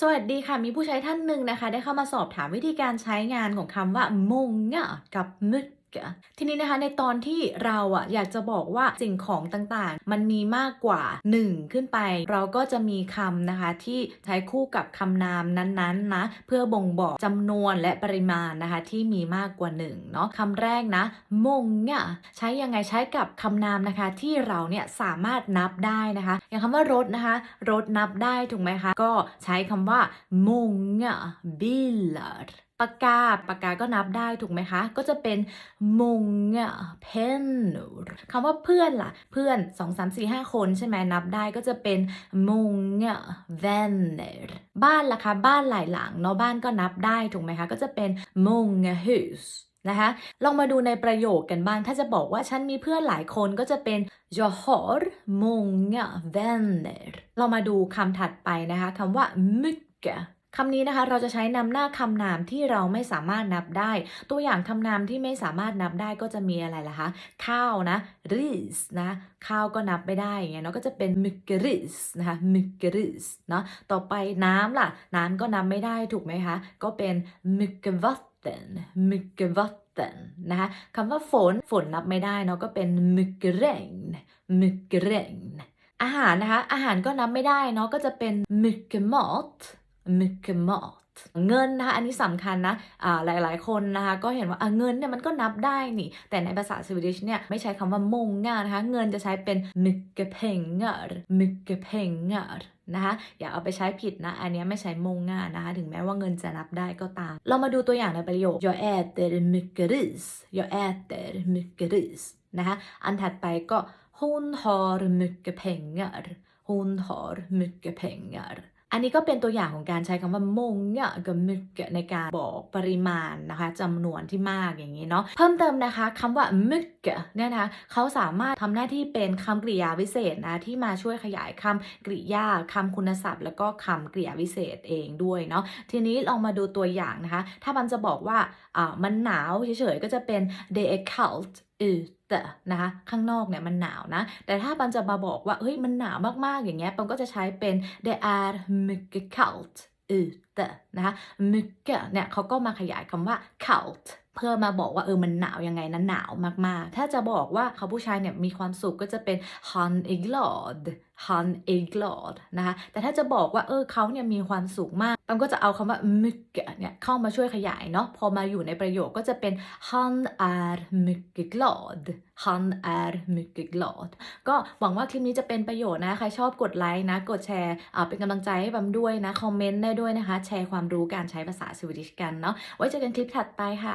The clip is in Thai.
สวัสดีค่ะ มีผู้ใช้ท่านหนึ่งนะคะ ได้เข้ามาสอบถามวิธีการใช้งานของคำว่า มงะกับมึด ทีนี้นะคะในตอนที่เราอะอยากจะบอกว่าสิ่งของต่างๆ มันมีมากกว่า 1 ขึ้นไป เราก็จะมีคำนะคะที่ใช้คู่กับคำนามนั้นๆนะเพื่อบ่งบอกจำนวนและปริมาณนะคะที่มีมากกว่า1เนาะคำแรกนะ många ใช้ยังไงใช้กับคำนามนะคะที่เราเนี่ยสามารถนับได้นะคะ อย่างคำว่ารถนะคะรถนับได้ถูกไหมคะก็ใช้คำว่า många bilar ปากกาปากกาก็นับได้ถูกไหมคะ ก็จะเป็น många pen คำว่าเพื่อนล่ะ เพื่อน 2 3 4 5 คนใช่ไหมนับได้ก็จะเป็น många vänner บ้านล่ะคะ บ้านหลายหลังเนาะบ้านก็นับได้ถูกไหมคะ ก็จะเป็น många hus นะคะลองมาดูในประโยคกันบ้าง ถ้าจะบอกว่าฉันมีเพื่อนหลายคนก็จะเป็น jag har många vänner เรามาดูคำถัดไปนะคะคำว่า mycket คำนี้นะคะเราจะใช้นำหน้าคำนามที่เราไม่สามารถนับได้ ตัวอย่างคำนามที่ไม่สามารถนับได้ก็จะมีอะไรล่ะคะ ข้าวนะ ris นะ ข้าวก็นับไม่ได้อย่างเงี้ยเนาะก็จะเป็น mycket ris นะคะ mycket ris เนาะต่อไปน้ำล่ะ น้ำก็นับไม่ได้ถูกไหมคะ ก็เป็น mycket vatten mycket vatten นะคะคำว่าฝนฝนนับไม่ได้เนาะก็เป็น mycket regn m i g regn อาหารนะคะ อาหารก็นับไม่ได้เนาะก็จะเป็น mycket mat mycket mat เงินนะคะอันนี้สำคัญนะอ่าหลาย ๆ คนนะคะก็เห็นว่าเงินเนี่ยมันก็นับได้นี่ แต่ในภาษาสวีดิชเนี่ยไม่ใช้คำว่า många นะคะ เงินจะใช้เป็น mycket pengar mycket pengar นะคะอย่าเอาไปใช้ผิดนะ อันนี้ไม่ใช้ många นะคะ ถึงแม้ว่าเงินจะนับได้ก็ตาม เรามาดูตัวอย่างในประโยค jag äter mycket ris jag äter mycket ris นะคะอันถัดไปก็ hon har mycket pengar hon har mycket pengar อันนี้ก็เป็นตัวอย่างของการใช้คำว่า många กับ mycket ในการบอกปริมาณนะคะจำนวนที่มากอย่างนี้เนาะเพิ่มเติมนะคะคำว่า mycket เนี่ยนะคะเขาสามารถทำหน้าที่เป็นคำกริยาวิเศษนะที่มาช่วยขยายคำกริยาคำคุณศัพท์ แล้วก็คำกริยาวิเศษเองด้วยเนาะทีนี้ลองมาดูตัวอย่างนะคะ ถ้ามันจะบอกว่าอ่ามันหนาวเฉยๆก็จะเป็น det är kallt ute นะคะข้างนอกเนี่ยมันหนาวนะ แต่ถ้าปันจะมาบอกว่าเฮ้ยมันหนาวมากๆอย่างเงี้ยปันก็จะใช้เป็น det är mycket kallt ute นะคะ mycket เนี่ยเขาก็มาขยายคำว่า kallt เพื่อมาบอกว่าเออมันหนาวยังไงนะหนาวมากๆ ถ้าจะบอกว่าเขาผู้ชายเนี่ยมีความสุขก็จะเป็น han är glad han är glad นะคะ แต่ถ้าจะบอกว่าเออเขาเนี่ยมีความสุขมากปันก็จะเอาคำว่า mycket เนี่ยเข้ามาช่วยขยายเนาะ พอมาอยู่ในประโยคก็จะเป็น han är mycket glad han är mycket glad ก็หวังว่าคลิปนี้จะเป็นประโยชน์นะ ใครชอบกดไลค์นะ กดแชร์ เป็นกำลังใจให้บัมด้วยนะ คอมเมนต์ได้ด้วยนะคะแชร์ความรู้การใช้ภาษาสวีดิชกันเนาะไว้เจอกันคลิปถัดไปค่ะ